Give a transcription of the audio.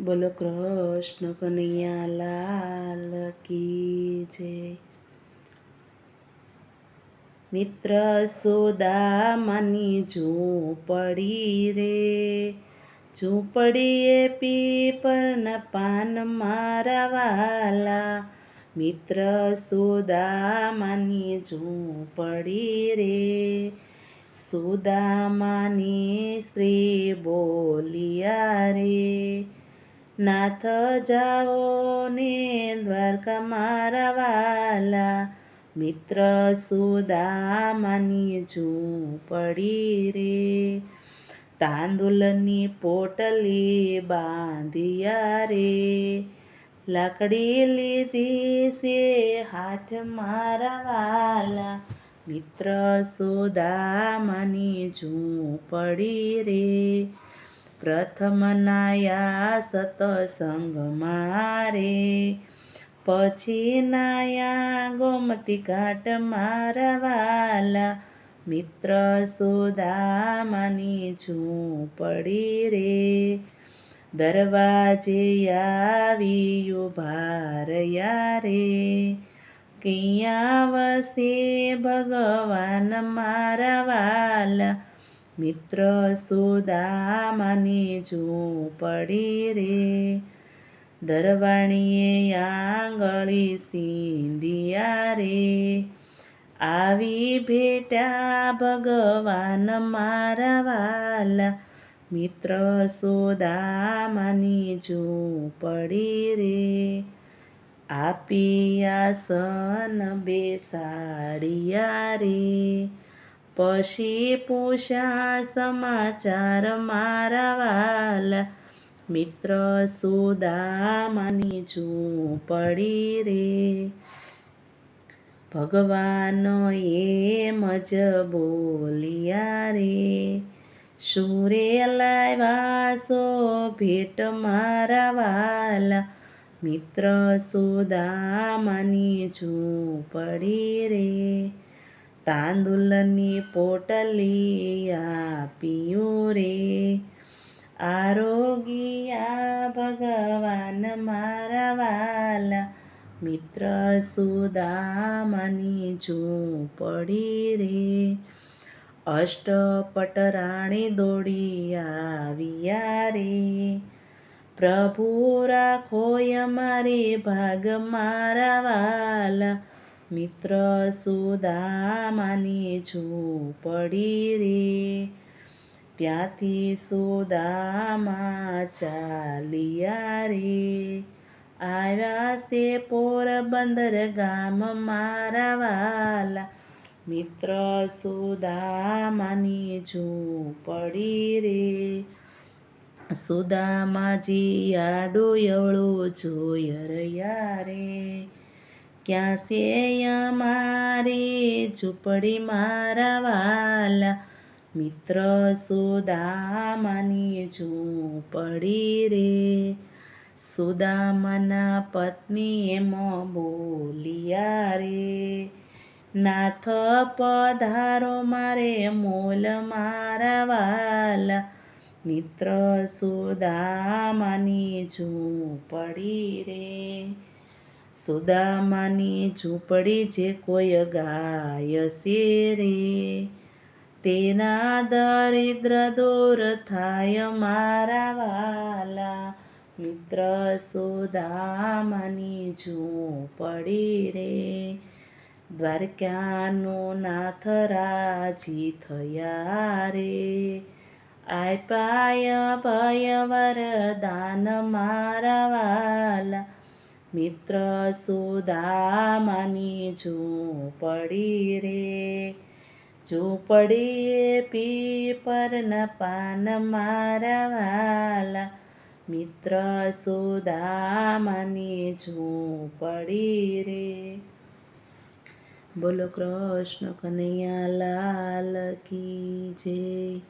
બોલો કૃષ્ણ કનૈયા લાલ કી જય. મિત્ર સુદામાની ઝૂંપડી રે. ઝૂંપડીએ પીપરના પાન મારા વાલા. મિત્ર સુદામાની ઝૂંપડી રે. સુદામાની શ્રી બોલિયા રે. નાથ જાઓ ને દ્વારકા મારા વાલા. મિત્ર સુદામાની ઝૂંપડી રે. તાંદુલની પોટલી બાંધિયા રે. લાકડી લીધી છે હાથ મારા વાલા. મિત્ર સુદામાની ઝૂંપડી રે. પ્રથમ નાયા સતસંગ મારે. પછી નાયા ગોમતી ઘાટ મારા વાલા મિત્ર સુદામાની ઝૂંપડી રે. દરવાજે આવી ભારયા રે કિયા વસે ભગવાન મારા વાલા મિત્ર સુદામાની ઝૂંપડી રે. દરવાણીએ આંગળી સિંધિયા રે. આવી ભેટા ભગવાન મારા વાલા. મિત્ર સુદામાની ઝૂંપડી રે. આપી આસન બેસાડિયા રે. પછી પૂછ્યા, સમાચાર મારા વાલા? મિત્ર સુદામાની ઝૂંપડી રે. ભગવાન એમ જ બોલિયા રે સુરે લાવ્યા સો ભેટ મારા વાલા? મિત્ર સુદામાની ઝૂંપડી રે. તાંદુલની પોટલી આપ્યું રે આરોગિયા ભગવાન મારા વાલા મિત્ર સુદામાની ઝૂંપડી રે અષ્ટપટ રાણી દોડી આવ્યા રે પ્રભુ રાખો મારે ભાગ મારા વાલા મિત્ર સુદામાની ઝૂંપડી રે. ત્યાંથી સુદામા ચાલિયા રે. આવ્યા છે પોરબંદર ગામ મારા વાલા. મિત્ર સુદામાની ઝૂંપડી રે. સુદામાજી આડું એવળું જોય રહ્યા રે. ક્યાં છે અમારી ઝૂંપડી મારા વાલા? મિત્ર સુદામાની ઝૂંપડી રે. સુદામાના પત્ની એમ બોલિયા રે, નાથ પધારો મારે મોલ મારા વાલા. મિત્ર સુદામાની ઝૂંપડી રે. સુદામાની ઝૂંપડી જે કોઈ ગાય છે રે તેના દરિદ્ર દૂર થાય મારા વાલા. મિત્ર સુદામાની ઝૂંપડી રે, દ્વારકાનો નાથ રાજી થયા રે. આય પાય ભય વરદાન મારા વાલા. મિત્ર સુદામાની ઝૂંપડી રે. ઝૂંપડીએ પીપરના પાન મારા વાલા. મિત્ર સુદામાની ઝૂંપડી રે. બોલો કૃષ્ણ કનૈયા લાલ કી જય.